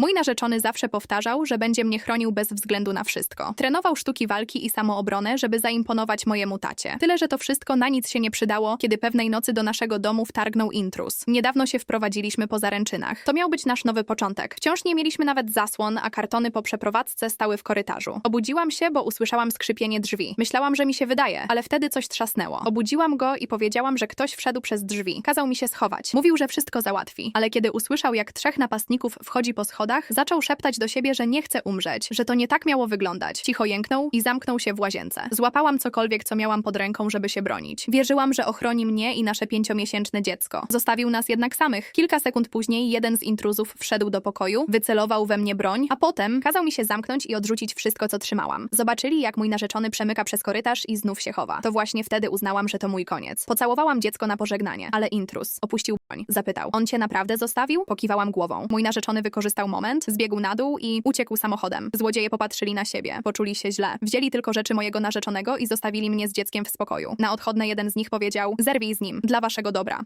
Mój narzeczony zawsze powtarzał, że będzie mnie chronił bez względu na wszystko. Trenował sztuki walki i samoobronę, żeby zaimponować mojemu tacie. Tyle, że to wszystko na nic się nie przydało, kiedy pewnej nocy do naszego domu wtargnął intruz. Niedawno się wprowadziliśmy po zaręczynach. To miał być nasz nowy początek. Wciąż nie mieliśmy nawet zasłon, a kartony po przeprowadzce stały w korytarzu. Obudziłam się, bo usłyszałam skrzypienie drzwi. Myślałam, że mi się wydaje, ale wtedy coś trzasnęło. Obudziłam go i powiedziałam, że ktoś wszedł przez drzwi. Kazał mi się schować. Mówił, że wszystko załatwi. Ale kiedy usłyszał, jak trzech napastników wchodzi po schodach, zaczął szeptać do siebie, że nie chce umrzeć, że to nie tak miało wyglądać. Cicho jęknął i zamknął się w łazience. Złapałam cokolwiek, co miałam pod ręką, żeby się bronić. Wierzyłam, że ochroni mnie i nasze pięciomiesięczne dziecko. Zostawił nas jednak samych. Kilka sekund później jeden z intruzów wszedł do pokoju, wycelował we mnie broń, a potem kazał mi się zamknąć i odrzucić wszystko, co trzymałam. Zobaczyli, jak mój narzeczony przemyka przez korytarz i znów się chowa. To właśnie wtedy uznałam, że to mój koniec. Pocałowałam dziecko na pożegnanie, ale intruz opuścił broń. Zapytał: On cię naprawdę zostawił? Pokiwałam głową. Mój narzeczony wykorzystał moment, zbiegł na dół i uciekł samochodem. Złodzieje popatrzyli na siebie, poczuli się źle. Wzięli tylko rzeczy mojego narzeczonego i zostawili mnie z dzieckiem w spokoju. Na odchodne jeden z nich powiedział: Zerwij z nim, dla waszego dobra.